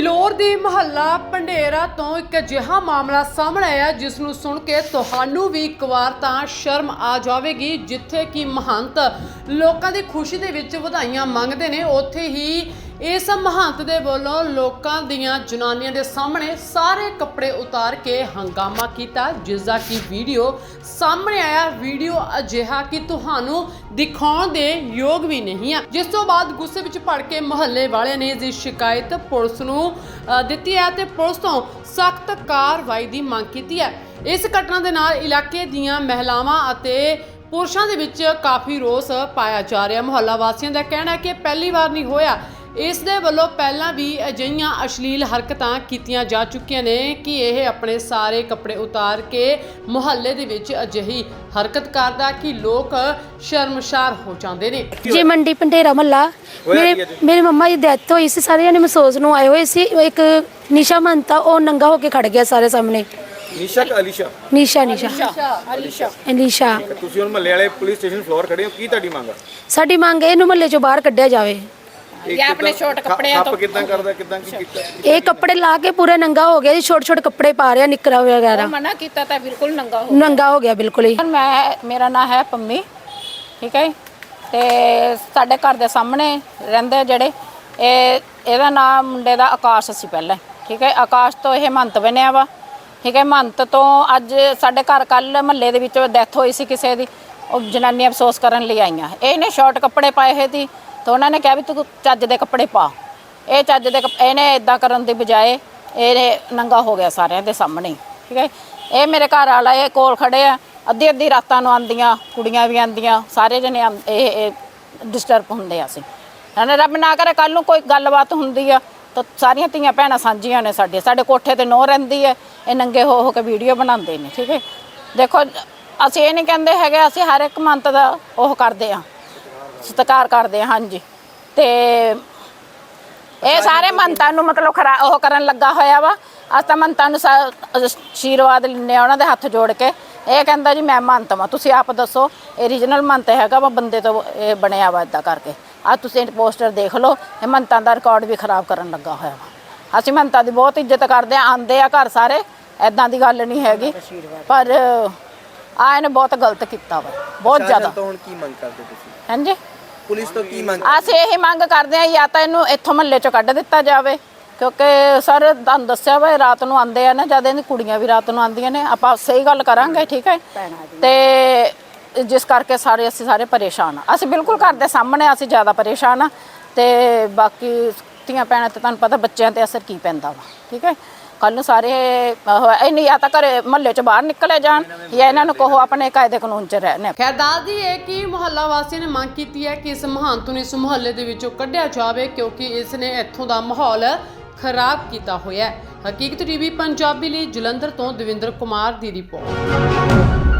ਫਿਲੌਰ ਦੀ ਮਹੱਲਾ ਪੰਡੇਰਾ ਤੋਂ ਇੱਕ ਅਜਿਹਾ ਮਾਮਲਾ ਸਾਹਮਣੇ ਆਇਆ, ਜਿਸ ਨੂੰ ਸੁਣ ਕੇ ਤੁਹਾਨੂੰ ਵੀ ਇੱਕ ਵਾਰ ਤਾਂ ਸ਼ਰਮ ਆ ਜਾਵੇਗੀ, ਜਿੱਥੇ ਕਿ ਮਹੰਤ ਲੋਕਾਂ ਦੀ ਖੁਸ਼ੀ ਦੇ ਵਿੱਚ ਵਧਾਈਆਂ ਮੰਗਦੇ ਨੇ। ਉੱਥੇ ਹੀ ਇਸ ਮਹੰਤ ਦੇ ਵੱਲੋਂ ਲੋਕਾਂ ਦੀਆਂ ਜਨਾਨੀਆਂ ਦੇ ਸਾਹਮਣੇ ਸਾਰੇ ਕੱਪੜੇ ਉਤਾਰ ਕੇ ਹੰਗਾਮਾ ਕੀਤਾ, ਜਿਸ ਦਾ ਕਿ ਵੀਡੀਓ ਸਾਹਮਣੇ ਆਇਆ। ਵੀਡੀਓ ਅਜਿਹਾ ਕਿ ਤੁਹਾਨੂੰ ਦਿਖਾਉਣ ਦੇ ਯੋਗ ਵੀ ਨਹੀਂ ਆ। ਜਿਸ ਤੋਂ ਬਾਅਦ ਗੁੱਸੇ ਵਿੱਚ ਭੜ ਕੇ ਮੁਹੱਲੇ ਵਾਲਿਆਂ ਨੇ ਇਸ ਦੀ ਸ਼ਿਕਾਇਤ ਪੁਲਿਸ ਨੂੰ ਦਿੱਤੀ ਹੈ ਤੇ ਪੁਲਿਸ ਤੋਂ ਸਖਤ ਕਾਰਵਾਈ ਦੀ ਮੰਗ ਕੀਤੀ ਹੈ। ਇਸ ਘਟਨਾ ਦੇ ਨਾਲ ਇਲਾਕੇ ਦੀਆਂ ਮਹਿਲਾਵਾਂ ਅਤੇ ਪੁਰਸ਼ਾਂ ਦੇ ਵਿੱਚ ਕਾਫੀ ਰੋਸ ਪਾਇਆ ਜਾ ਰਿਹਾ। ਮੁਹੱਲਾ ਵਾਸੀਆਂ ਦਾ ਕਹਿਣਾ ਹੈ ਕਿ ਪਹਿਲੀ ਵਾਰ ਨਹੀਂ ਹੋਇਆ। ਇਸ ਦੇ ਵੱਲੋਂ ਪਹਿਲਾਂ ਵੀ ਅਜਿਹੀਆਂ ਅਸ਼ਲੀਲ ਹਰਕਤਾਂ ਕੀਤੀਆਂ ਜਾ ਚੁੱਕੀਆਂ ਨੇ ਕਿ ਇਹ ਆਪਣੇ ਸਾਰੇ ਕੱਪੜੇ ਉਤਾਰ ਕੇ ਮੁਹੱਲੇ ਦੇ ਵਿੱਚ ਅਜਿਹੀ ਹਰਕਤ ਕਰਦਾ ਕਿ ਲੋਕ ਸ਼ਰਮਸ਼ਾਰ ਹੋ ਜਾਂਦੇ ਨੇ। ਜੀ ਮੰਡੀ ਪੰਡੇਰਾ ਮੱਲਾ ਮੇਰੇ ਮੇਰੇ ਮੰਮਾ ਦੀ ਡੈਥ ਹੋਈ ਸੀ ਸਾਰੇ ਜਣੇ ਮਸੋਸ ਨੂੰ ਆਏ ਹੋਏ ਸੀ ਇੱਕ ਨਿਸ਼ਾ ਮੰਤਾ ਉਹ ਨੰਗਾ ਹੋ ਕੇ ਖੜ ਗਿਆ ਸਾਰੇ ਸਾਹਮਣੇ। ਨਿਸ਼ਾ ਕਿ ਅਲੀਸ਼ਾ? ਨਿਸ਼ਾ ਨਿਸ਼ਾ। ਅਲੀਸ਼ਾ ਤੁਸੀਂ ਹੁਣ ਮੱਲੇ ਵਾਲੇ ਪੁਲਿਸ ਸਟੇਸ਼ਨ ਫਲੋਰ ਖੜੇ ਹੋ ਕੀ ਤੁਹਾਡੀ ਮੰਗ ਆ? ਸਾਡੀ ਮੰਗ ਹੈ ਇਹਨੂੰ ਮਹੱਲੇ ਚੋਂ ਬਾਹਰ ਕੱਢਿਆ ਜਾਵੇ। ਇਹ ਆਪਣੇ ਸ਼ੋਰਟ ਕੱਪੜਿਆਂ ਤੋਂ ਕਿਦਾਂ ਕਰਦਾ ਕਿਦਾਂ ਕੀ ਕੀਤਾ? ਇਹ ਕੱਪੜੇ ਲਾ ਕੇ ਪੂਰੇ ਨੰਗਾ ਹੋ ਗਿਆ ਜੀ ਛੋਟੇ ਛੋਟੇ ਕੱਪੜੇ ਪਾ ਰਿਹਾ ਨਿੱਕਰਾਂ ਵਗੈਰਾ। ਮਨਾ ਕੀਤਾ ਤਾਂ ਬਿਲਕੁਲ ਨੰਗਾ ਹੋ ਨੰਗਾ ਹੋ ਗਿਆ ਬਿਲਕੁਲ ਹੀ। ਮੈਂ ਮੇਰਾ ਨਾਮ ਹੈ ਪੰਮੀ ਠੀਕ ਹੈ ਜੀ। ਤੇ ਸਾਡੇ ਘਰ ਦੇ ਸਾਹਮਣੇ ਰਹਿੰਦੇ ਜਿਹੜੇ ਇਹ ਇਹਦਾ ਨਾਮ ਮੁੰਡੇ ਦਾ ਆਕਾਸ਼ ਸੀ ਪਹਿਲਾਂ ਠੀਕ ਹੈ? ਆਕਾਸ਼ ਤੋਂ ਇਹ ਮੰਤ ਬਣਿਆ ਵਾ ਠੀਕ ਹੈ? ਮੰਤ ਤੋਂ ਅੱਜ ਸਾਡੇ ਘਰ ਕੱਲ ਮਹੱਲੇ ਦੇ ਵਿੱਚ ਡੈਥ ਹੋਈ ਸੀ ਕਿਸੇ ਦੀ ਉਹ ਜਨਾਨੀਆਂ ਅਫਸੋਸ ਕਰਨ ਲਈ ਆਈਆਂ। ਇਹਨੇ ਸ਼ਾਰਟ ਕੱਪੜੇ ਪਾਏ ਹੋਏ ਸੀ ਤਾਂ ਉਹਨਾਂ ਨੇ ਕਿਹਾ ਵੀ ਤੂੰ ਚੱਜ ਦੇ ਕੱਪੜੇ ਪਾ। ਇਹ ਚੱਜ ਦੇ ਕੱਪ- ਇਹਨੇ ਇਦਾਂ ਕਰਨ ਦੀ ਬਜਾਏ ਇਹ ਨੰਗਾ ਹੋ ਗਿਆ ਸਾਰਿਆਂ ਦੇ ਸਾਹਮਣੇ। ਹੀ, ਠੀਕ ਹੈ? ਇਹ ਮੇਰੇ ਘਰ ਵਾਲਾ ਇਹ ਕੋਲ ਖੜੇ ਆ। ਅੱਧੀ ਅੱਧੀ ਰਾਤਾਂ ਨੂੰ ਆਂਦੀਆਂ ਕੁੜੀਆਂ ਵੀ ਆਂਦੀਆਂ ਸਾਰੇ ਜਣੇ ਆਂ- ਇਹ ਡਿਸਟਰਬ ਹੁੰਦੇ ਆ ਅਸੀਂ। ਹਨਾ ਰੱਬ ਨਾ ਕਰੇ ਕੱਲ ਨੂੰ ਕੋਈ ਗੱਲਬਾਤ ਹੁੰਦੀ ਆ ਤਾਂ ਸਾਰੀਆਂ ਧੀਆਂ ਭੈਣਾਂ ਸਾਂਝੀਆਂ ਨੇ ਸਾਡੇ। ਸਾਡੇ ਕੋਠੇ ਤੇ ਨੋ ਰਹਿੰਦੀ ਹੈ ਇਹ ਨੰਗੇ ਹੋ ਹੋ ਕੇ ਵੀਡੀਓ ਬਣਾਉਂਦੇ ਨੇ। ਠੀਕ ਹੈ? ਦੇਖੋ ਅਸੀਂ ਇਹ ਨਹੀਂ ਕਹਿੰਦੇ ਹੈਗੇ ਅਸੀਂ ਹਰ ਇੱਕ ਮੰਤ ਦਾ ਉਹ ਕਰਦੇ ਆ। ਸਤਿਕਾਰ ਕਰਦੇ ਆ, ਹਾਂਜੀ। ਤੇ ਇਹ ਸਾਰੇ ਮੰਤਾਂ ਨੂੰ ਮਤਲਬ ਖਰਾ, ਉਹ ਕਰਨ ਲੱਗਾ ਹੋਇਆ ਵਾ। ਅਸੀਂ ਤਾਂ ਮੰਤਾਂ ਨੂੰ ਸਾ- ਆਸ਼ੀਰਵਾਦ ਲੈਣੇ ਉਹਨਾਂ ਦੇ ਹੱਥ ਜੋੜ ਕੇ। ਇਹ ਕਹਿੰਦਾ ਜੀ, ਮੈਂ ਮੰਤ ਵਾਂ, ਤੁਸੀਂ ਆਪ ਦੱਸੋ, ਇਹ ਰੀਜਨਲ ਮੰਤ ਹੈਗਾ ਵਾ, ਬੰਦੇ ਤੋਂ ਇਹ ਬਣਿਆ ਵਾ ਇਦਾਂ ਕਰਕੇ। ਆ ਤੁਸੀਂ ਪੋਸਟਰ ਦੇਖ ਲਓ, ਇਹ ਮੰਤਾਂ ਦਾ ਰਿਕਾਰਡ ਵੀ ਖਰਾਬ ਕਰਨ ਲੱਗਾ ਹੋਇਆ ਵਾ। ਅਸੀਂ ਮੰਤਾਂ ਦੀ ਬਹੁਤ ਇੱਜ਼ਤ ਕਰਦੇ ਆ ਆਂਦੇ ਆ ਘਰ ਸਾਰੇ ਐਦਾਂ ਦੀ ਗੱਲ ਨਹੀਂ ਹੈਗੀ। ਪਰ ਆ ਇਹਨੇ ਬਹੁਤ ਗਲਤ ਕੀਤਾ ਵਾ ਬਹੁਤ ਜ਼ਿਆਦਾ। ਤੋਂ ਹੁਣ ਕੀ ਮੰਗ ਕਰਦੇ ਤੁਸੀਂ? ਹਾਂਜੀ? ਪੁਲਿਸ ਤੋਂ ਕੀ ਮੰਗ ਅਸੀਂ ਇਹ ਮੰਗ ਕਰਦੇ ਆ ਜਾਂ ਤਾਂ ਇਹਨੂੰ ਇੱਥੋਂ ਮਹੱਲੇ ਚੋਂ ਕੱਢ ਦਿੱਤਾ ਜਾਵੇ। ਕਿਉਂਕਿ ਸਰ ਤੁਹਾਨੂੰ ਦੱਸਿਆ ਵਾ ਇਹ ਰਾਤ ਨੂੰ ਆਉਂਦੇ ਆ ਨਾ ਜਦ ਇਹਦੀ ਕੁੜੀਆਂ ਵੀ ਰਾਤ ਨੂੰ ਆਉਂਦੀਆਂ ਨੇ ਆਪਾਂ ਸਹੀ ਗੱਲ ਕਰਾਂਗੇ ਠੀਕ ਹੈ? ਤੇ ਜਿਸ ਕਰਕੇ ਸਾਰੇ ਅਸੀਂ ਸਾਰੇ ਪਰੇਸ਼ਾਨ ਆ ਅਸੀਂ ਬਿਲਕੁਲ ਘਰ ਦੇ ਸਾਹਮਣੇ ਅਸੀਂ ਜ਼ਿਆਦਾ ਪਰੇਸ਼ਾਨ ਆ ਤੇ ਬਾਕੀ ਧੀਆਂ ਭੈਣਾਂ ਤੇ ਤੁਹਾਨੂੰ ਪਤਾ ਬੱਚਿਆਂ ਤੇ ਅਸਰ ਕੀ ਪੈਂਦਾ ਵਾ ਠੀਕ ਹੈ? ਕੱਲ ਨੂੰ ਸਾਰੇ ਇਹ ਨਹੀਂ ਜਾਂ ਤਾਂ ਘਰੇ ਮਹੱਲੇ ਚ ਬਾਹਰ ਨਿਕਲੇ ਜਾਣ, ਜਾਂ ਇਹਨਾਂ ਨੂੰ ਕਹੋ ਆਪਣੇ ਕਾਇਦੇ ਕਾਨੂੰਨ ਚ ਰਹਿਣ। ਖੈਰ ਦੱਸਦੀ ਹੈ ਕਿ ਮੁਹੱਲਾ ਵਾਸੀਆਂ ਨੇ ਮੰਗ ਕੀਤੀ ਹੈ ਕਿ ਇਸ ਮਹੰਤ ਨੂੰ ਇਸ ਮੁਹੱਲੇ ਦੇ ਵਿੱਚੋਂ ਕੱਢਿਆ ਜਾਵੇ, ਕਿਉਂਕਿ ਇਸ ਨੇ ਇੱਥੋਂ ਦਾ ਮਾਹੌਲ ਖਰਾਬ ਕੀਤਾ ਹੋਇਆ ਹੈ। ਹਕੀਕਤ ਟੀਵੀ, ਪੰਜਾਬੀ ਲਈ ਜਲੰਧਰ ਤੋਂ ਦਵਿੰਦਰ ਕੁਮਾਰ ਦੀ ਰਿਪੋਰਟ।